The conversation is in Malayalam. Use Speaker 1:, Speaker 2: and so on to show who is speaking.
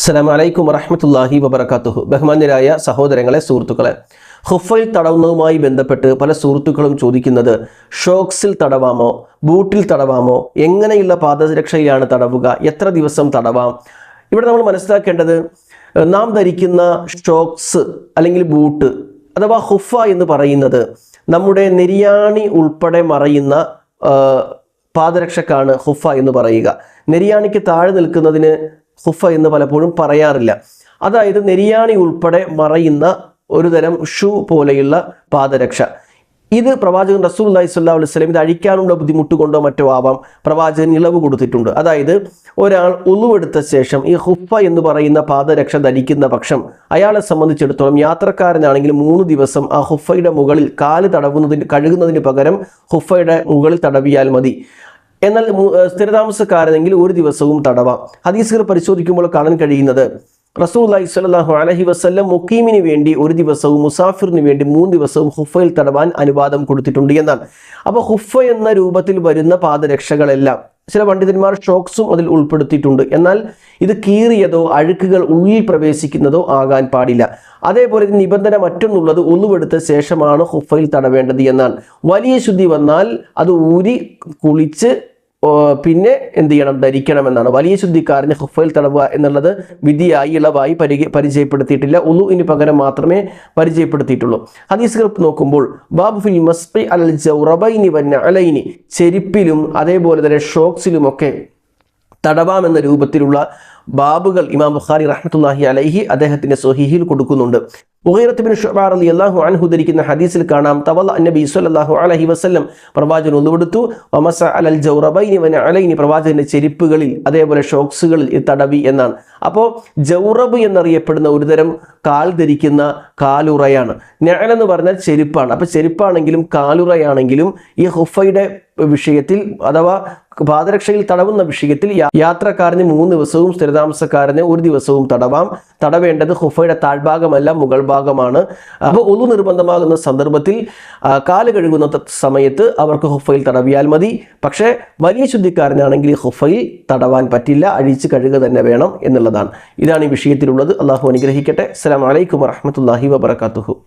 Speaker 1: അസ്സലാം വലൈക്കും വറഹമത്തല്ലാഹി വബർക്കാത്തുഹു ബഹ്മാന്യരായ സഹോദരങ്ങളെ സുഹൃത്തുക്കളെ ഹുഫയിൽ തടവുന്നതുമായി ബന്ധപ്പെട്ട് പല സുഹൃത്തുക്കളും ചോദിക്കുന്നത് ഷോക്സിൽ തടവാമോ? ബൂട്ടിൽ തടവാമോ? എങ്ങനെയുള്ള പാദരക്ഷയിലാണ് തടവുക? എത്ര ദിവസം തടവാം? ഇവിടെ നമ്മൾ മനസ്സിലാക്കേണ്ടത് നാം ധരിക്കുന്ന ഷോക്സ് അല്ലെങ്കിൽ ബൂട്ട് അഥവാ ഹുഫ എന്ന് പറയുന്നത് നമ്മുടെ നെരിയാണി ഉൾപ്പെടെ മറയുന്ന പാദരക്ഷക്കാണ് ഹുഫ എന്ന് പറയുക. നെരിയാണിക്ക് താഴെ നിൽക്കുന്നതിന് ഹുഫ എന്ന് പലപ്പോഴും പറയാറില്ല. അതായത് നെരിയാണി ഉൾപ്പെടെ മറയുന്ന ഒരു തരം ഷൂ പോലെയുള്ള പാദരക്ഷ. ഇത് പ്രവാചകൻ റസൂൽ അലൈഹി സ്വല്ലാ അലൈഹി സ്വലം ഇത് അഴിക്കാനുള്ള ബുദ്ധിമുട്ട് കൊണ്ടോ മറ്റോ ആവാം. പ്രവാചകൻ ഇളവ് കൊടുത്തിട്ടുണ്ട്. അതായത് ഒരാൾ ഉളുവെടുത്ത ശേഷം ഈ ഹുഫ എന്ന് പറയുന്ന പാദരക്ഷ ധരിക്കുന്ന പക്ഷം അയാളെ സംബന്ധിച്ചിടത്തോളം യാത്രക്കാരനാണെങ്കിൽ മൂന്ന് ദിവസം ആ ഹുഫയുടെ മുകളിൽ കാൽ തടവുന്നതിന് കഴുകുന്നതിന് പകരം ഹുഫയുടെ മുകളിൽ തടവിയാൽ മതി. എന്നാൽ സ്ഥിരതാമസക്കാരനെങ്കിൽ ഒരു ദിവസവും തടവാം. ഹദീസുകൾ പരിശോധിക്കുമ്പോൾ കാണാൻ കഴിയുന്നത് റസൂൽ സ്വല്ലല്ലാഹു അലൈഹി വസല്ലം മുക്കീമിന് വേണ്ടി ഒരു ദിവസവും മുസാഫിറിന് വേണ്ടി മൂന്ന് ദിവസവും ഹുഫയിൽ തടവാൻ അനുവാദം കൊടുത്തിട്ടുണ്ട് എന്നാണ്. അപ്പോൾ ഹുഫ എന്ന രൂപത്തിൽ വരുന്ന പാദരക്ഷകളെല്ലാം ചില പണ്ഡിതന്മാർ ഷോക്സും അതിൽ ഉൾപ്പെടുത്തിയിട്ടുണ്ട്. എന്നാൽ ഇത് കീറിയതോ അഴുക്കുകൾ ഉള്ളിൽ പ്രവേശിക്കുന്നതോ ആകാൻ പാടില്ല. അതേപോലെ നിബന്ധന മറ്റൊന്നുള്ളത് ഒന്നുവെടുത്ത ശേഷമാണ് ഹുഫയിൽ തടവേണ്ടത് എന്നാണ്. വലിയ ശുദ്ധി വന്നാൽ അത് ഊരി കുളിച്ച് പിന്നെ എന്ത് ചെയ്യണം? ധരിക്കണം എന്നാണ് വലിയ ശുദ്ധിക്കാരന് ഹുഫയിൽ തടവുക എന്നുള്ളത് വിധിയായി ഇളവായി പരി പരിചയപ്പെടുത്തിയിട്ടില്ല. ഉലുവിന് പകരം മാത്രമേ പരിചയപ്പെടുത്തിയിട്ടുള്ളൂ. ഹദീസുകൾ നോക്കുമ്പോൾ ബാബു ഫിൽ മസ്ബി അൽ ജൗറബൈനി വന്ന അലൈനി ചെരുപ്പിലും അതേപോലെ തന്നെ ഷോക്സിലുമൊക്കെ തടവാമെന്ന രൂപത്തിലുള്ള ബാബുകൾ ഇമാം ബുഖാരി റഹ്മത്തുല്ലാഹി അലൈഹി അദ്ദേഹത്തിന്റെ സ്വഹീഹിൽ കൊടുക്കുന്നുണ്ട്. ഉഹൈറത്തുബിൻ ഷുബാർ അലി അള്ളാഹു അൻഹു ധരിക്കുന്ന ഹദീസിൽ കാണാം തവല നബി സ്വല്ലല്ലാഹു അലഹി വസ്ലം പ്രവാചകൻ ഒന്നുകൊടുത്തു വമസ അലൽ ജൗറബൈനി വന അലൈനി പ്രവാചകന്റെ ചെരിപ്പുകളിൽ അതേപോലെ ഷോക്സുകളിൽ തടവി എന്നാണ്. അപ്പോൾ ജൗറബ് എന്നറിയപ്പെടുന്ന ഒരുതരം കാൽ ധരിക്കുന്ന കാലുറയാണ്. ഞാനെന്ന് പറഞ്ഞാൽ ചെരുപ്പാണ്. അപ്പോൾ ചെരുപ്പാണെങ്കിലും കാലുറയാണെങ്കിലും ഈ ഹുഫയുടെ വിഷയത്തിൽ അഥവാ പാദരക്ഷയിൽ തടവുന്ന വിഷയത്തിൽ യാത്രക്കാരന് മൂന്ന് ദിവസവും സ്ഥിരതാമസക്കാരന് ഒരു ദിവസവും തടവാം. തടവേണ്ടത് ഹുഫയുടെ താഴ്ഭാഗമല്ല മുകൾ ഭാഗമാണ്. അപ്പോൾ ഒന്നു നിർബന്ധമാകുന്ന സന്ദർഭത്തിൽ കാൽ കഴുകുന്ന സമയത്ത് അവർക്ക് ഹുഫയിൽ തടവിയാൽ മതി. പക്ഷേ വലിയ ശുദ്ധിക്കാരനാണെങ്കിൽ ഹുഫയിൽ തടവാൻ പറ്റില്ല. അഴിച്ച് കഴുകുക തന്നെ വേണം എന്നുള്ളതാണ്. ഇതാണ് ഈ വിഷയത്തിലുള്ളത്. അള്ളാഹു അനുഗ്രഹിക്കട്ടെ. അസ്സാം വലൈക്കും വറഹ്മത്തുള്ളാഹി വബറകാതുഹു.